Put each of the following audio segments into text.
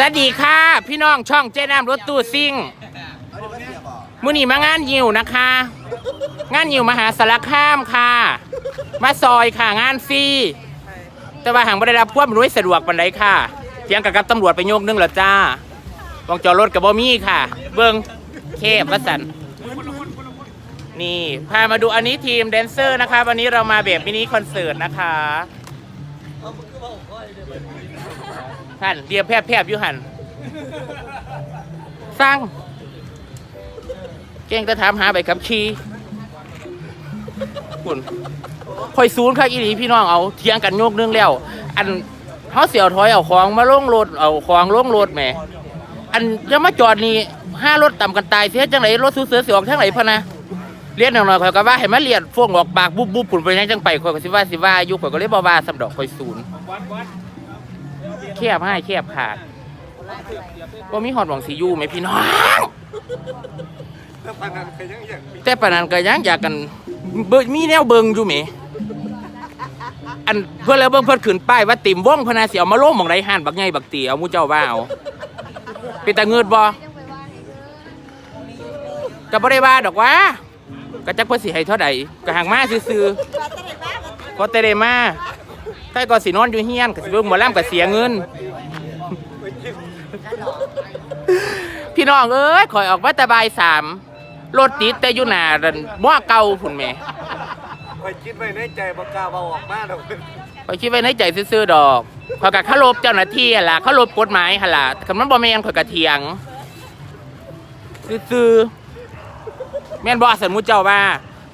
สวัสดีค่ะ พี่น้องช่องเจ๊น้ำรถตู้ซิ่งมื้อนี้มางานยิวนะคะ งานยิวมหาสารคามค่ะ มาซอยค่ะงานฟรีแต่ว่าหางไม่ได้รับความรู้สะดวกปานใดค่ะเพียงกับกับตำรวจไปโยกนึงแล้วจ้าวงจอรถกับบ่มีค่ะ เบิ้งเคบวสันนี่พามาดูอันนี้ทีมแดนเซอร์นะคะ วันนี้เรามาแบบมินิคอนเสิร์ตนะคะ ท่านเดียบแพบแพบอยู่หันสร้าง เก่งจะถามหาใบขับขี่คุณคอยซูนย์ค่ะอีหลีพี่น้องเอาเทียงกันโยกเรื่องแล้ว อันเขาเสียวถอยเอาของมาลงรถเอาของลงรถแหมอันจะมาจอดนี่ห้ารถต่ำกันตายเสียจังไหนรถสูเสือเสียออกทั้งไหนพะนะเลียนหน่อยๆข่อยก็ว่าให้มาเลียนฟ่วงออกปากบุบบุบผุนไปยังจังไปข่อยก็สิว่าสิว่าอยู่ข่อยก็เลยบ่ว่าสำดอกข่อยศูนย์ แคบให้แคบขาดว่ามีหอดหวังสียูไหมพี่น้องแล้วปานนั้นก็ยังอยากมีแต่ปานนั้นก็ยังอยากกันเบิดมีแนวเบิงอยู่ไหม อันเพื่อนแล้วเบิ่งเพื่อนขึ้นป้ายว่าติ่มว่องพนาเสียเอามาโล่งหมองไรห่านบักไงบักตีเอาหมูเจ้าว่าเอาเป็นตาเงิดบ่ก็บ่ได้ว่าดอกว่าก็จักเพิ่นสิให้เท่าใดก็ห่างมาซื่อๆก็แต่ได้มา ถ้าก็สินอนอยู่เฮียนก็สิเบิ่งหมอลำก็เสียเงิน พี่น้องเอ้ยข่อยออกมาแต่บ่ายสามรถติดแต่อยู่หน้าดันบ่เก่าพุ่นแหม่คอยคิดไว้ในใจบ่กล้าเว้าออกมาดอกข่อยคิดไว้ในใจซื่อๆดอกข่อยก็เคารพเจ้าหน้าที่หั่นล่ะเคารพกฎหมายหั่นล่ะคันมันบ่แม่นข่อยก็เถียงซื่อๆแม่นบ่สมมุติเจ้าว่า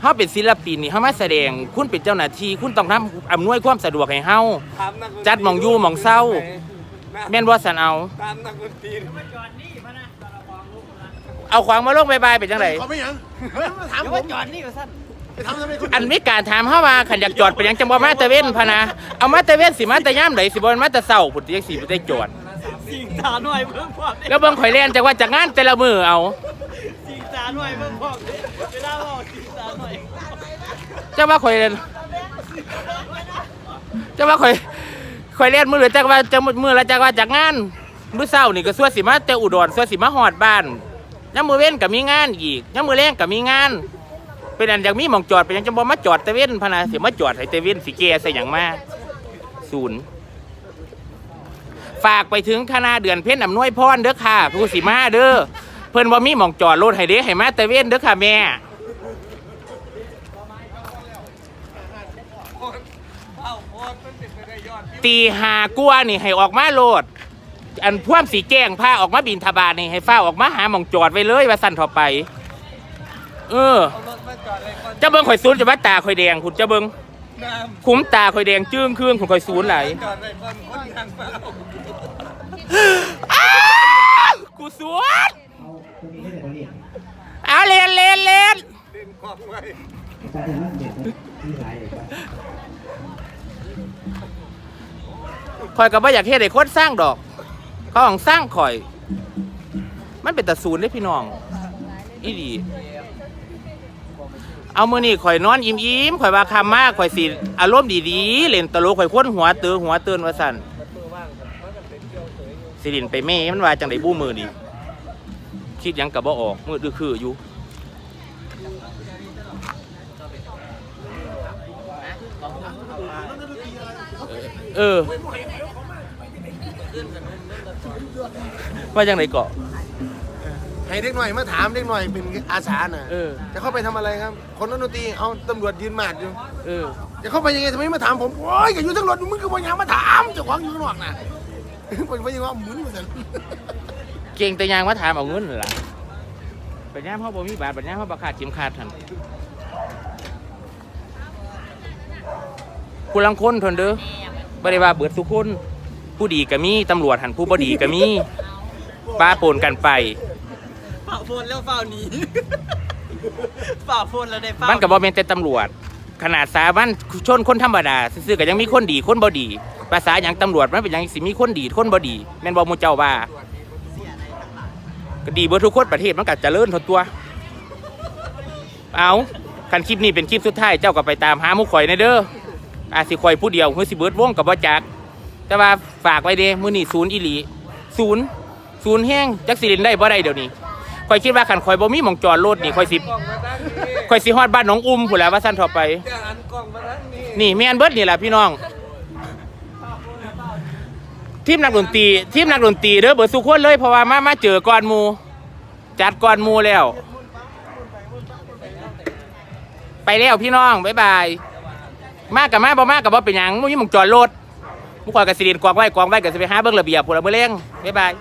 เฮาเป็นศิลปินนี่เฮามาแสดง คุณเป็นเจ้าหน้าที่คุณต้องทำอำนวยความสะดวกให้เฮา ถามนักนตรีจัดหม่องอยู่หม่องเศร้า แม่นบ่สันเอา ตามนักดนตรีเอาขวางมาลงบายๆเป็นจังไดเขาไม่ยังเฮ้ยมาถามผมจอดนี่มาสั้นไปทำทำไมคุณอันมีการถามเฮาว่าขันอยากจอดไปยังจังบ่มาแตะเว้นพะนะเอามาแตะเว้นสิมาแต่ย่ามไหนสิบ่มาแต่เช้าพุ่นจังสิบ่ได้จอด สิงตาหน่อยเพิ่งพอกแล้วเบิ่งข่อยแล่นจังว่าจากงานแต่ละมื้อเอาสิงตาหน่อยเพิ่งพอกเวลาบอกสิง จังว่าข่อยเล่นจังว่าข่อยข่อยเล่นมือหรือจังว่าจังมื้อละจังว่าจากงานมื้อเช้านี่ก็สัวสิมาแต่อุดรสัวสิมาฮอดบ้านยามมื้อเว้นก็มีงานอีกยามมื้อแลงก็มีงาน เป็นอันอยากมีหม่องจอดเป็นหยังจังบ่มาจอดแต่เว้นพะนะสิมาจอดให้แต่เว้นสิแก่ใส่หยังมาศูนย์ฝากไปถึงคณะเดือนเพ็ญอำนวยพรเด้อค่ะผู้สิมาเด้อเพิ่นบ่มีหม่องจอดรถให้เด้ให้มาแต่เว้นเด้อค่ะแม่ เอ้าโพส ตีหากัวนี่ให้ออกมาโลด อันพ่วมสีแจ้งผ้าออกมาบินทบาทนี่ให้ฟ้าออกมาหาหม่องจอดไว้เลยว่าสั่นเถอไป เออ เอารถมาจอดเลยก่อนเจ้าเบิ่งข่อยซูนจะว่าตาข่อยแดงคุณเจ้าเบิ่งน้คุ้มตาข่อยแดงจึ้งครึ่งของข่อยซูนไหลำจอดเลยก่อนคนทางเปล่าอ้าวกูสวนเอาเล่นเล่นเล่นเล่นของไว้ ข่อยก็บ่อยากเฮ็ดให้คนสร้างดอกเขาของสร้างข่อย มันเป็นตะศูนย์เด้พี่น้อง อีดีเอามือนี่ข่อยนอนยิ้มยิ้มๆข่อยว่าคำมากข่อยสิอารมณ์ดีๆเล่นตลกข่อยควนหัวเตือหัวเตือนว่าสั่นสิรินไปเม่มันว่าจังไดบู้มือนี่คิดยังกับบ่ออกมือดื้อคืออยู่ เออว่าจังไดเกาะ ให้เด็กหน่อยมาถามเด็กหน่อยเป็นอาสาน่ะเออ จะเข้าไปทำอะไรครับ คนนักดนตรีเอาตำรวจยืนหมาดอยู่ เออ จะเข้าไปยังไงทำไมไม่มาถามผม โอ้ยก็อยู่ทั้งรถมึงก็บ่ยังมาถามเจ้าของอยู่ข้างนอกน่ะผมไม่ยังว่าหมุนมาสั่นเก่งแต่ยางมาถามเอาเงินนั่นล่ะปัญญามเขาบ่มีบาทปัญญามเขาประขาดเข็มขาดทันผู้ลังคนทนเด้อ บ่ได้ว่าเบิดทุกคนผู้ดีก็มีตำรวจหันผู้บ่ดีก็มีป้าปนกันไปฝ่าโฟนแล้วฝ่าหนีฝ่าโฟนแล้วได้ฝ่ามันก็บ่แม่นแต่ตำรวจ ขนาดสามัญชนคนธรรมดาซื่อๆก็ยังมีคนดีคนบ่ดี ภาษาหยังตำรวจมันเป็นหยังสิมีคนดีคนบ่ดีแม่นบ่หมู่เจ้าว่าก็ดีเบิดทุกคนประเทศมันก็เจริญทนตัว เอาคันคลิปนี้เป็นคลิปสุดท้ายเจ้าก็ไปตามหาหมู่ข่อยในเด้อ อาจสิข่อยผู้เดียวเฮือสิเบิร์ดวงกับบ่จักแต่ว่าฝากไว้เด้มือนี้ศูนย์อีหลีศูนย์ศูนย์แห้งจักสิเล่นได้บ่ได้เดี๋ยวนี้คอยคิดว่าคันคอยบ่มีหมองจอดรถนี่คอยสิคอยสิฮอดบ้านหนองอุ้มพุ่นแล้วว่าซั่นต่อไป นี่แมนเบิดนี่แหละพี่น้อง ทีมนักดนตรีทีมนักดนตรีเด้อเบิร์ดสุคนเลยเพราะว่ามามาเจอก่อนมูจัดก่อนมูแล้ว ไปแล้วพี่น้อง บ๊ายบาย มากกับมาบ่มากกับบ่เป็นหยังมุ้ยหมุงจอดรถมุกคอยกับสิเรียนกวางไว้กวางไว้กับสิไปหาเบิ่งระเบียบพลเมืองบ๊ายบาย